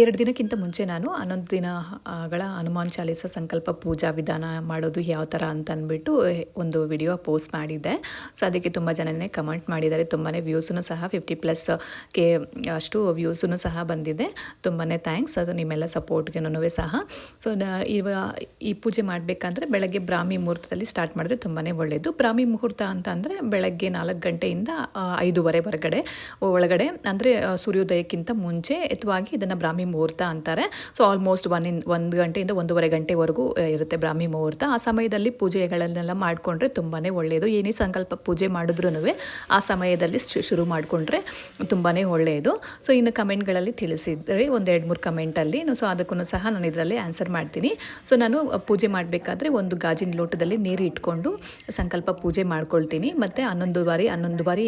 ಎರಡು ದಿನಕ್ಕಿಂತ ಮುಂಚೆ ನಾನು ಹನ್ನೊಂದು ದಿನಗಳ ಹನುಮಾನ್ ಚಾಲೀಸ ಸಂಕಲ್ಪ ಪೂಜಾ ವಿಧಾನ ಮಾಡೋದು ಯಾವ ಥರ ಅಂತ ಅಂದ್ಬಿಟ್ಟು ಒಂದು ವಿಡಿಯೋ ಪೋಸ್ಟ್ ಮಾಡಿದ್ದೆ. ಸೊ ಅದಕ್ಕೆ ತುಂಬ ಜನನೇ ಕಮೆಂಟ್ ಮಾಡಿದ್ದಾರೆ. ತುಂಬಾ ವ್ಯೂಸೂ ಸಹ ಫಿಫ್ಟಿ ಪ್ಲಸ್ ಕೆ ಅಷ್ಟು ವ್ಯೂಸೂ ಸಹ ಬಂದಿದೆ. ತುಂಬಾ ಥ್ಯಾಂಕ್ಸ್ ಅದು ನಿಮ್ಮೆಲ್ಲ ಸಪೋರ್ಟ್ಗೆನೂ ಸಹ. ಸೊ ಇವ, ಈ ಪೂಜೆ ಮಾಡಬೇಕಂದ್ರೆ ಬೆಳಗ್ಗೆ ಬ್ರಾಹ್ಮಿ ಮುಹೂರ್ತದಲ್ಲಿ ಸ್ಟಾರ್ಟ್ ಮಾಡಿದ್ರೆ ತುಂಬಾ ಒಳ್ಳೆಯದು ಬ್ರಾಹ್ಮಿ ಮುಹೂರ್ತ ಅಂತ ಅಂದರೆ ಬೆಳಗ್ಗೆ ನಾಲ್ಕು ಗಂಟೆಯಿಂದ ಐದೂವರೆ ಹೊರಗಡೆ, ಒಳಗಡೆ, ಅಂದರೆ, ಸೂರ್ಯೋದಯಕ್ಕಿಂತ ಮುಂಚೆ ಎತ್ತವಾಗಿ ಇದನ್ನು ಬ್ರಾಹ್ಮಿ ಮುಹೂರ್ತ ಅಂತಾರೆ. ಸೊ ಆಲ್ಮೋಸ್ಟ್ ಒನ್ ಇನ್ ಒಂದು ಗಂಟೆಯಿಂದ ಒಂದೂವರೆ ಗಂಟೆವರೆಗೂ ಇರುತ್ತೆ ಬ್ರಾಹ್ಮಿ ಮುಹೂರ್ತ. ಆ ಸಮಯದಲ್ಲಿ ಪೂಜೆಗಳನ್ನೆಲ್ಲ ಮಾಡಿಕೊಂಡ್ರೆ ತುಂಬಾ ಒಳ್ಳೆಯದು ಏನೇ ಸಂಕಲ್ಪ ಪೂಜೆ ಮಾಡಿದ್ರೂ ಆ ಸಮಯದಲ್ಲಿ ಶುರು ಮಾಡಿಕೊಂಡ್ರೆ ತುಂಬಾ ಒಳ್ಳೆಯದು ಸೊ ಇನ್ನು ಕಮೆಂಟ್ಗಳಲ್ಲಿ ತಿಳಿಸಿದ್ರಿ ಒಂದು ಎರಡು ಮೂರು ಕಮೆಂಟಲ್ಲಿ. ಸೊ ಅದಕ್ಕೂ ಸಹ ನಾನು ಇದರಲ್ಲಿ ಆನ್ಸರ್ ಮಾಡ್ತೀನಿ. ಸೊ ನಾನು ಪೂಜೆ ಮಾಡಬೇಕಾದ್ರೆ ಒಂದು ಗಾಜಿನ ಲೋಟದಲ್ಲಿ ನೀರು ಇಟ್ಕೊಂಡು ಸಂಕಲ್ಪ ಪೂಜೆ ಮಾಡ್ಕೊಳ್ತೀನಿ. ಮತ್ತು ಹನ್ನೊಂದು ಬಾರಿ ಹನ್ನೊಂದು ಬಾರಿ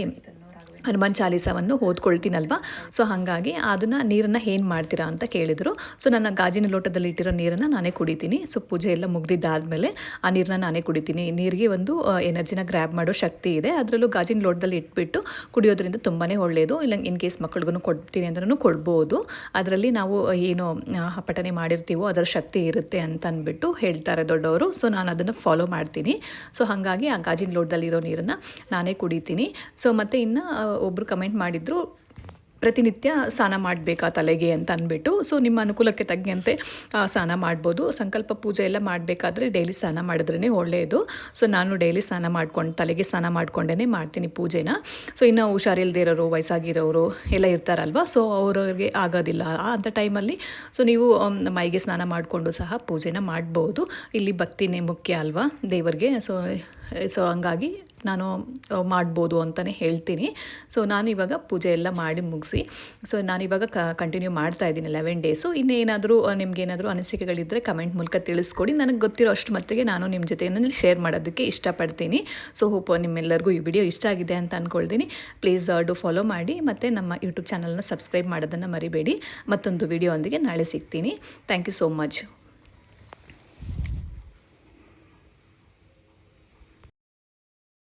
ಹನುಮಾನ್ ಚಾಲೀಸವನ್ನು ಓದ್ಕೊಳ್ತೀನಲ್ವ? ಸೊ ಹಾಗಾಗಿ ಅದನ್ನು ನೀರನ್ನು ಏನು ಮಾಡ್ತೀರಾ ಅಂತ ಕೇಳಿದರು. ಸೊ ನನ್ನ ಗಾಜಿನ ಲೋಟದಲ್ಲಿ ಇಟ್ಟಿರೋ ನೀರನ್ನು ನಾನೇ ಕುಡಿತೀನಿ. ಸೊ ಪೂಜೆ ಎಲ್ಲ ಮುಗ್ದಿದ್ದಾದಮೇಲೆ ಆ ನೀರನ್ನ ನಾನೇ ಕುಡಿತೀನಿ. ನೀರಿಗೆ ಒಂದು ಎನರ್ಜಿನ ಗ್ರ್ಯಾಬ್ ಮಾಡೋ ಶಕ್ತಿ ಇದೆ. ಅದರಲ್ಲೂ ಗಾಜಿನ ಲೋಟದಲ್ಲಿ ಇಟ್ಬಿಟ್ಟು ಕುಡಿಯೋದ್ರಿಂದ ತುಂಬಾ ಒಳ್ಳೆಯದು ಇಲ್ಲ ಇನ್ ಕೇಸ್ ಮಕ್ಕಳಿಗೂ ಕೊಡ್ತೀನಿ ಅಂದ್ರೂ ಕೊಡ್ಬೋದು. ಅದರಲ್ಲಿ ನಾವು ಏನು ಆ, ಪಠನೆ ಮಾಡಿರ್ತೀವೋ ಅದರ ಶಕ್ತಿ ಇರುತ್ತೆ ಅಂತ ಅಂದ್ಬಿಟ್ಟು ಹೇಳ್ತಾರೆ ದೊಡ್ಡವರು. ಸೊ ನಾನು ಅದನ್ನು ಫಾಲೋ ಮಾಡ್ತೀನಿ. ಸೊ ಹಾಗಾಗಿ ಆ ಗಾಜಿನ ಲೋಟದಲ್ಲಿರೋ ನೀರನ್ನು ನಾನೇ ಕುಡಿತೀನಿ. ಸೊ ಮತ್ತು ಇನ್ನು ಒಬ್ಬರು ಕಮೆಂಟ್ ಮಾಡಿದ್ರು, ಪ್ರತಿನಿತ್ಯ ಸ್ನಾನ ಮಾಡಬೇಕಾ ತಲೆಗೆ ಅಂತ ಅಂದ್ಬಿಟ್ಟು ಸೊ ನಿಮ್ಮ ಅನುಕೂಲಕ್ಕೆ ತಗ್ಗಂತೆ ಸ್ನಾನ ಮಾಡ್ಬೋದು. ಸಂಕಲ್ಪ ಪೂಜೆ ಎಲ್ಲ ಮಾಡಬೇಕಾದ್ರೆ ಡೈಲಿ ಸ್ನಾನ ಮಾಡಿದ್ರೇ ಒಳ್ಳೆಯದು. ಸೊ ನಾನು ಡೈಲಿ ಸ್ನಾನ ಮಾಡ್ಕೊಂಡು, ತಲೆಗೆ ಸ್ನಾನ ಮಾಡ್ಕೊಂಡೇ ಮಾಡ್ತೀನಿ ಪೂಜೆನ. ಸೊ ಇನ್ನು ಹುಷಾರಿಲ್ಲದೆ ಇರೋರು, ವಯಸ್ಸಾಗಿರೋರು ಎಲ್ಲ ಇರ್ತಾರಲ್ವ ಸೊ ಅವ್ರವ್ರಿಗೆ ಆಗೋದಿಲ್ಲ. ಅಂಥ ಟೈಮಲ್ಲಿ ಸೊ ನೀವು ಮೈಗೆ ಸ್ನಾನ ಮಾಡಿಕೊಂಡು ಸಹ ಪೂಜೆನ ಮಾಡ್ಬೋದು. ಇಲ್ಲಿ ಭಕ್ತಿನೇ ಮುಖ್ಯ ಅಲ್ವಾ ದೇವರಿಗೆ ಸೊ ಸೊ ಹಂಗಾಗಿ ನಾನು ಮಾಡ್ಬೋದು ಅಂತಲೇ ಹೇಳ್ತೀನಿ. ಸೊ ನಾನು ಇವಾಗ ಪೂಜೆ ಎಲ್ಲ ಮಾಡಿ ಮುಗಿಸಿ ಸೊ ನಾನಿವಾಗ ಕ ಕಂಟಿನ್ಯೂ ಮಾಡ್ತಾ ಇದ್ದೀನಿ ಲೆವೆನ್ ಡೇಸು ಇನ್ನೇನಾದರೂ ನಿಮಗೇನಾದರೂ ಅನಿಸಿಕೆಗಳಿದ್ದರೆ ಕಮೆಂಟ್ ಮೂಲಕ ತಿಳಿಸ್ಕೊಡಿ. ನನಗೆ ಗೊತ್ತಿರೋ ಅಷ್ಟು ಮಟ್ಟಿಗೆ ನಾನು ನಿಮ್ಮ ಜೊತೆಯಲ್ಲಿ ಶೇರ್ ಮಾಡೋದಕ್ಕೆ ಇಷ್ಟಪಡ್ತೀನಿ. ಸೊ ಹೋಪ್ ನಿಮ್ಮೆಲ್ಲರಿಗೂ ಈ ವಿಡಿಯೋ ಇಷ್ಟ ಆಗಿದೆ ಅಂತ ಅಂದ್ಕೊಳ್ತೀನಿ ಪ್ಲೀಸ್ ಡು ಫಾಲೋ ಮಾಡಿ, ಮತ್ತು ನಮ್ಮ ಯೂಟ್ಯೂಬ್ ಚಾನಲ್ನ ಸಬ್ಸ್ಕ್ರೈಬ್ ಮಾಡೋದನ್ನು ಮರಿಬೇಡಿ. ಮತ್ತೊಂದು ವಿಡಿಯೋ ಒಂದಿಗೆ ನಾಳೆ ಸಿಗ್ತೀನಿ. Thank you so much